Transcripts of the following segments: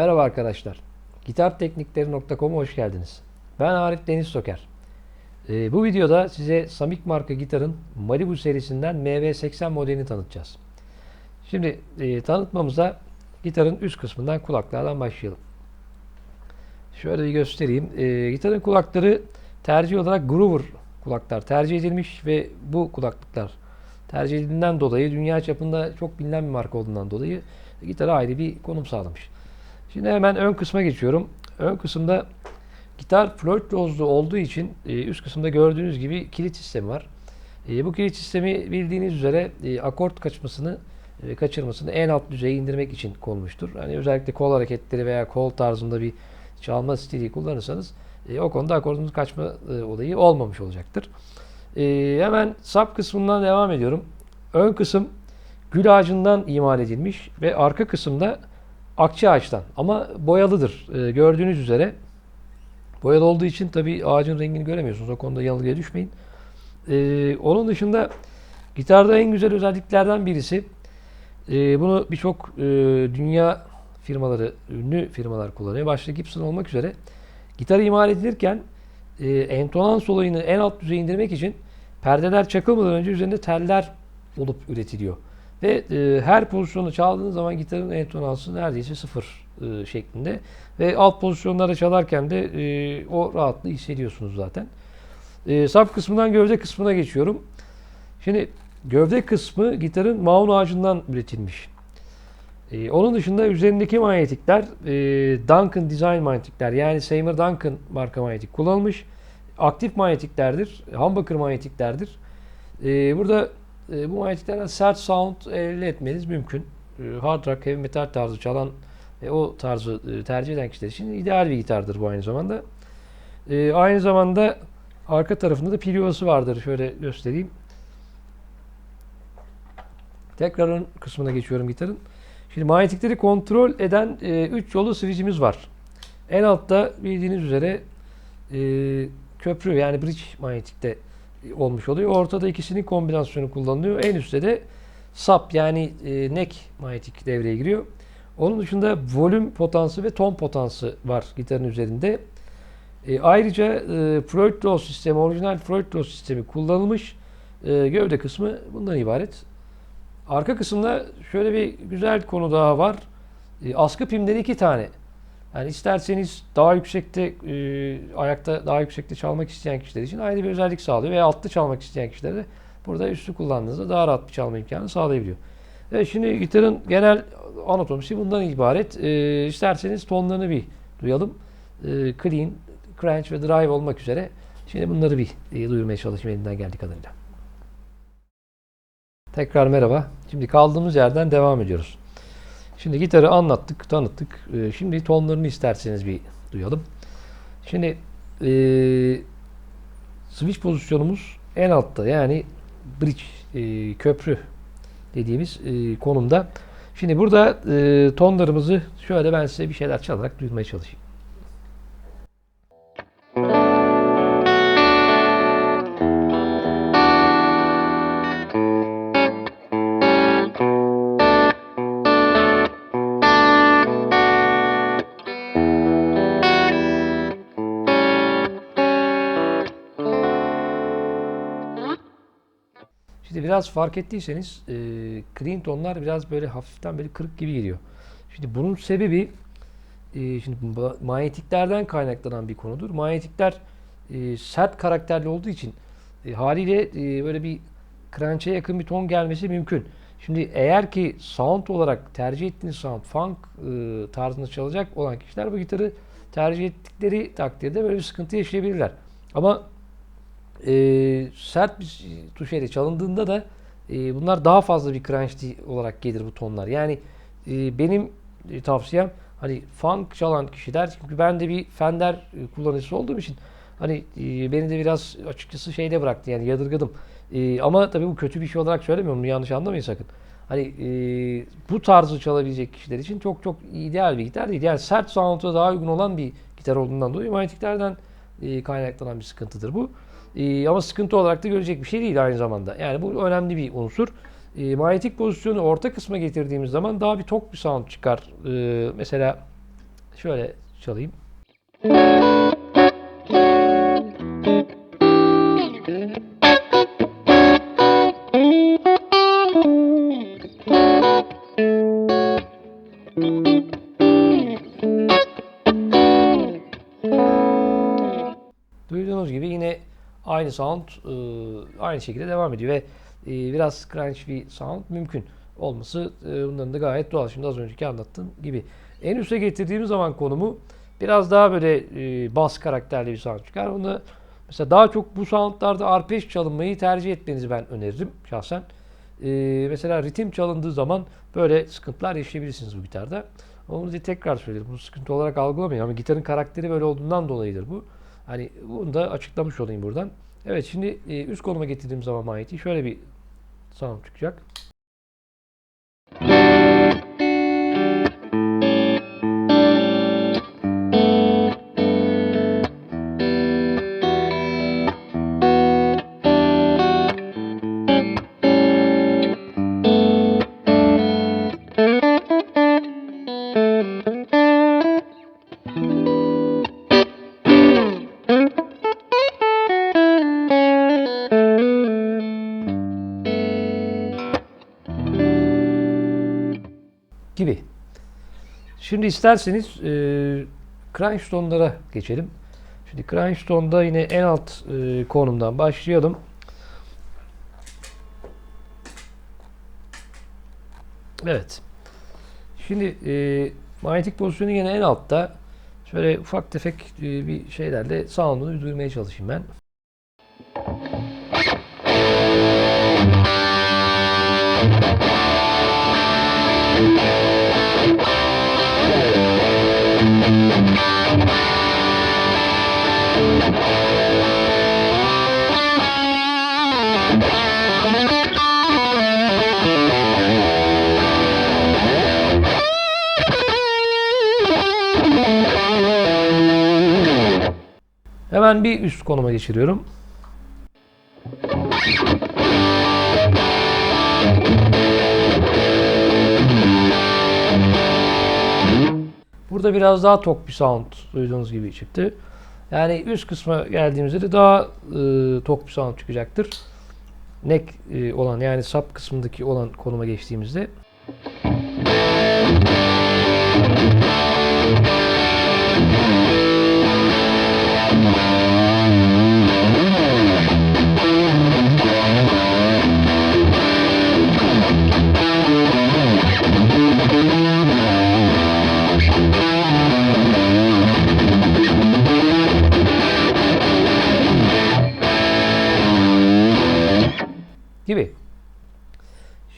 Merhaba arkadaşlar. Gitarteknikleri.com'a hoş geldiniz. Ben Arif Deniz Soker. Ee, bu videoda size Samik marka gitarın Malibu serisinden MV80 modelini tanıtacağız. Şimdi e, tanıtmamıza gitarın üst kısmından kulaklardan başlayalım. Şöyle bir göstereyim. E, gitarın kulakları tercih olarak Groover kulaklar tercih edilmiş ve bu kulaklıklar tercih edildiğinden dolayı dünya çapında çok bilinen bir marka olduğundan dolayı gitara ayrı bir konum sağlamış. Şimdi hemen ön kısma geçiyorum. Ön kısımda gitar float rozlu olduğu için e, üst kısımda gördüğünüz gibi kilit sistemi var. E, bu kilit sistemi bildiğiniz üzere e, akort kaçmasını kaçırmasını en alt düzeye indirmek için konmuştur. Hani özellikle kol hareketleri veya kol tarzında bir çalma stili kullanırsanız o konuda akordunuz kaçma olayı olmamış olacaktır. Hemen sap kısmından devam ediyorum. Ön kısım gül ağacından imal edilmiş ve arka kısımda akçe ağaçtan ama boyalıdır. E, gördüğünüz üzere boyalı olduğu için tabi ağacın rengini göremiyorsunuz. O konuda yanılgıya düşmeyin. E, onun dışında gitarda en güzel özelliklerden birisi e, bunu birçok e, dünya firmaları, ünlü firmalar kullanıyor. Başta Gibson olmak üzere. Gitar imal edilirken e, entonans olayını en alt düzeye indirmek için perdeler çakılmadan önce üzerinde teller olup üretiliyor. Ve e, her pozisyonu çaldığınız zaman gitarın entonansı neredeyse sıfır e, şeklinde. Ve alt pozisyonlarda çalarken de e, o rahatlığı hissediyorsunuz zaten. E, sap kısmından gövde kısmına geçiyorum. Şimdi gövde kısmı gitarın maun ağacından üretilmiş. E, onun dışında üzerindeki manyetikler e, Duncan Design manyetikler. Yani Seymour Duncan marka manyetik kullanılmış. Aktif manyetiklerdir. Humbucker manyetiklerdir. E, burada e, bu manyetiklerden sert sound elde etmeniz mümkün. E, hard rock, heavy metal tarzı çalan ve o tarzı e, tercih eden kişiler için ideal bir gitardır bu aynı zamanda. E, aynı zamanda arka tarafında da pilyosu vardır. Şöyle göstereyim. Tekrar ön kısmına geçiyorum gitarın. Şimdi manyetikleri kontrol eden 3 yolu switch'imiz var. En altta bildiğiniz üzere e, köprü yani bridge manyetikte olmuş oluyor. Ortada ikisinin kombinasyonu kullanılıyor. En üstte de sap yani e, neck manyetik devreye giriyor. Onun dışında volüm potansı ve ton potansı var gitarın üzerinde. E, ayrıca e, Freud Rose sistemi, orijinal Freud Rose sistemi kullanılmış. E, gövde kısmı bundan ibaret. Arka kısımda şöyle bir güzel konu daha var. E, askı pimleri iki tane. Yani isterseniz daha yüksekte e, ayakta daha yüksekte çalmak isteyen kişiler için ayrı bir özellik sağlıyor veya altta çalmak isteyen kişilere de burada üstü kullandığınızda daha rahat bir çalma imkanı sağlayabiliyor. Evet şimdi gitarın genel anatomisi bundan ibaret. E, isterseniz tonlarını bir duyalım. E, clean, crunch ve drive olmak üzere. Şimdi bunları bir e, duyurmaya çalışayım elimden geldiği kadarıyla. Tekrar merhaba. Şimdi kaldığımız yerden devam ediyoruz. Şimdi gitarı anlattık, tanıttık. Ee, şimdi tonlarını isterseniz bir duyalım. Şimdi e, switch pozisyonumuz en altta yani bridge, e, köprü dediğimiz e, konumda. Şimdi burada e, tonlarımızı şöyle ben size bir şeyler çalarak duyurmaya çalışayım. Biraz fark ettiyseniz e, clean tonlar biraz böyle hafiften böyle kırık gibi geliyor. Şimdi bunun sebebi e, şimdi ma- manyetiklerden kaynaklanan bir konudur. Manyetikler e, sert karakterli olduğu için e, haliyle e, böyle bir crunch'e yakın bir ton gelmesi mümkün. Şimdi eğer ki sound olarak tercih ettiğiniz sound funk e, tarzında çalacak olan kişiler bu gitarı tercih ettikleri takdirde böyle bir sıkıntı yaşayabilirler. Ama e, sert bir tuş ile çalındığında da e, bunlar daha fazla bir crunch olarak gelir bu tonlar. Yani e, benim e, tavsiyem hani funk çalan kişiler çünkü ben de bir Fender e, kullanıcısı olduğum için hani e, beni de biraz açıkçası şeyde bıraktı yani yadırgadım. E, ama tabii bu kötü bir şey olarak söylemiyorum. Yanlış anlamayın sakın. Hani e, bu tarzı çalabilecek kişiler için çok çok ideal bir gitar değil. Yani sert sound'a daha uygun olan bir gitar olduğundan dolayı manyetiklerden e, kaynaklanan bir sıkıntıdır bu. E, ama sıkıntı olarak da görecek bir şey değil aynı zamanda. Yani bu önemli bir unsur. E, manyetik pozisyonu orta kısma getirdiğimiz zaman daha bir tok bir sound çıkar. E, mesela Şöyle çalayım. Duyduğunuz aynı sound e, aynı şekilde devam ediyor ve e, biraz crunch bir sound mümkün olması e, bunların da gayet doğal. Şimdi az önceki anlattığım gibi. En üste getirdiğimiz zaman konumu biraz daha böyle e, bas karakterli bir sound çıkar. Bunu mesela daha çok bu soundlarda arpej çalınmayı tercih etmenizi ben öneririm şahsen. E, mesela ritim çalındığı zaman böyle sıkıntılar yaşayabilirsiniz bu gitarda. Ama bunu tekrar söylerim. Bunu sıkıntı olarak algılamayın. Ama gitarın karakteri böyle olduğundan dolayıdır bu. Hani bunu da açıklamış olayım buradan. Evet şimdi üst konuma getirdiğim zaman mahiyeti şöyle bir sound çıkacak. Şimdi isterseniz e, crunch tonlara geçelim. Şimdi crunch tonda yine en alt e, konumdan başlayalım. Evet. Şimdi e, manyetik pozisyonu yine en altta. Şöyle ufak tefek e, bir şeylerle sound'unu duyurmaya çalışayım ben. Hemen bir üst konuma geçiriyorum. Burada biraz daha tok bir sound duyduğunuz gibi çıktı. Yani üst kısma geldiğimizde de daha e, tok bir sound çıkacaktır. Neck e, olan yani sap kısmındaki olan konuma geçtiğimizde.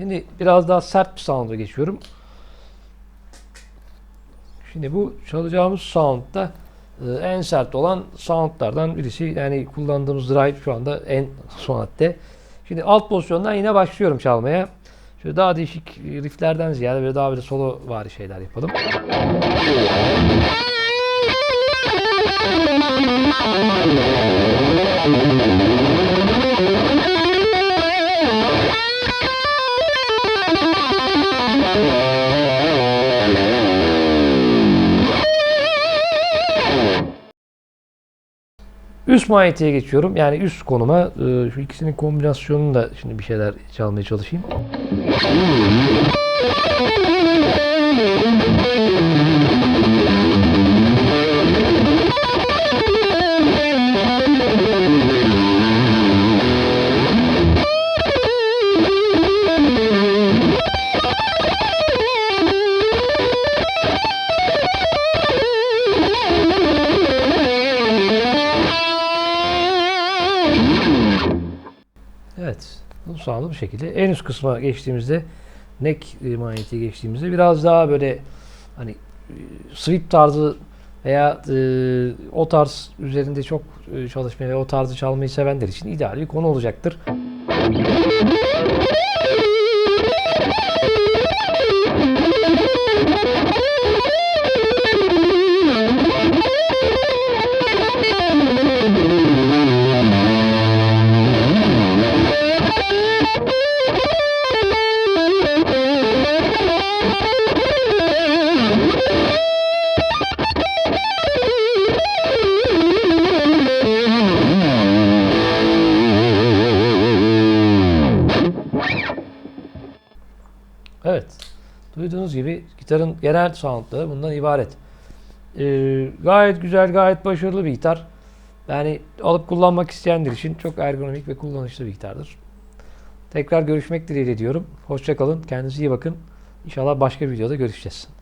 Şimdi biraz daha sert bir sound'a geçiyorum. Şimdi bu çalacağımız sound'da e, en sert olan sound'lardan birisi. Yani kullandığımız drive şu anda en son. Şimdi alt pozisyondan yine başlıyorum çalmaya. Şöyle daha değişik rifflerden ziyade böyle daha böyle solo vari şeyler yapalım. Üst manyetiğe geçiyorum. Yani üst konuma. Ee, Şu ikisinin kombinasyonunu da şimdi bir şeyler çalmaya çalışayım. Sağlı bir şekilde. En üst kısma geçtiğimizde neck manyetiğe geçtiğimizde biraz daha böyle hani e, sweep tarzı veya e, o tarz üzerinde çok e, çalışmayı ve o tarzı çalmayı sevenler için ideal bir konu olacaktır. Duyduğunuz gibi gitarın genel soundları bundan ibaret. Ee, gayet güzel, gayet başarılı bir gitar. Yani alıp kullanmak isteyenler için çok ergonomik ve kullanışlı bir gitardır. Tekrar görüşmek dileğiyle diyorum. Hoşçakalın. Kendinize iyi bakın. İnşallah başka bir videoda görüşeceğiz.